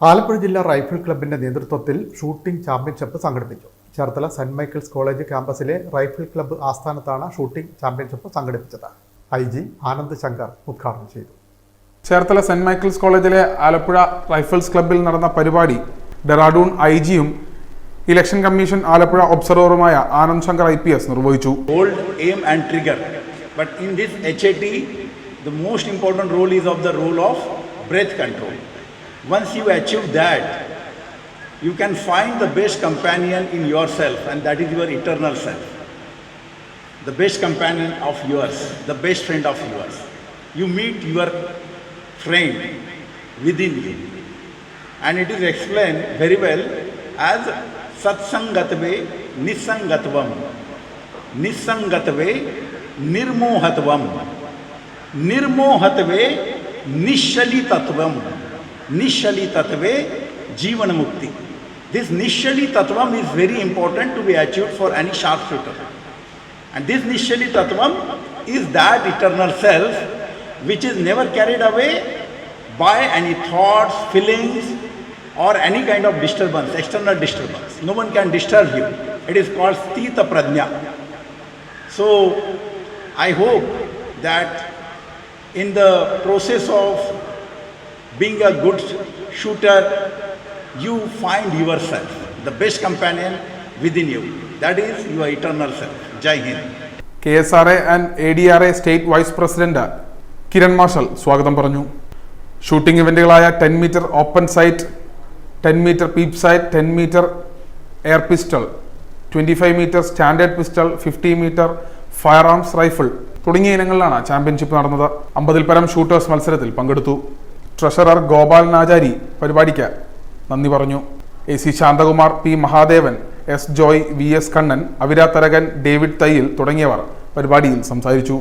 ആലപ്പുഴ ജില്ലാ റൈഫിൾ ക്ലബിന്റെ നേതൃത്വത്തിൽ ഷൂട്ടിംഗ് ചാമ്പ്യൻഷിപ്പ് സംഘടിപ്പിച്ചു ചേർത്തല സെന്റ് മൈക്കിൾസ് കോളേജ് ക്യാമ്പസിലെ റൈഫിൾ ക്ലബ്ബ് ആസ്ഥാനത്താണ് ഷൂട്ടിംഗ് ചാമ്പ്യൻഷിപ്പ് സംഘടിപ്പിച്ചത് ഐ ജി ആനന്ദ് ശങ്കർ ഉദ്ഘാടനം ചെയ്തു ചേർത്തല സെന്റ് മൈക്കിൾസ് കോളേജിലെ ആലപ്പുഴ റൈഫിൾസ് ക്ലബ്ബിൽ നടന്ന പരിപാടി ഡെറാഡൂൺ ഐ ജിയും election commission Alappuzha ഒബ്സർവറുമായ Anand Shankar I P S നിർവഹിച്ചു hold, aim and trigger. But in this HAT, the most important role is of the rule of breath control. Once you achieve that, you can find the best companion in yourself, and that is your eternal self. The best companion of yours, the best friend of yours. You meet your friend within you. And it is explained very well as Satsangatve Nisangatvam. Nisangatve Nirmohatvam. Nirmohatve Nishalitatvam. निश्चली तत्वे जीवन मुक्ति this निश्चली तत्वम is very important to be achieve for any sharp shooter and this निश्चली तत्वम is that eternal self which is never carried away by any thoughts feelings और any kind of disturbance external disturbance no one can disturb you it is called स्थित प्रज्ञा so I hope that in the process of being a good shooter, you find yourself, the best companion within you. That is your eternal self. Jai Hind. K S R A and A D R A state vice president Kiran Marshal സ്വാഗതം പറഞ്ഞു shooting ഇവന്റുകളായ ten metre open sight ten metre peep sight ten metre air pistol twenty five metre standard pistol fifty metre firearms rifle തുടങ്ങിയ ഇനങ്ങളിലാണ് championship നടന്നത് അമ്പതിൽ പരം shooters മത്സരത്തിൽ പങ്കെടുത്തു treasurer Gopal നാചാരി പരിപാടിക്ക് നന്ദി പറഞ്ഞു. A C Shanthakumar P Mahadevan S Joy V S Kannan Avira David Thayyil തുടങ്ങിയവർ പരിപാടിയിൽ സംസാരിച്ചു.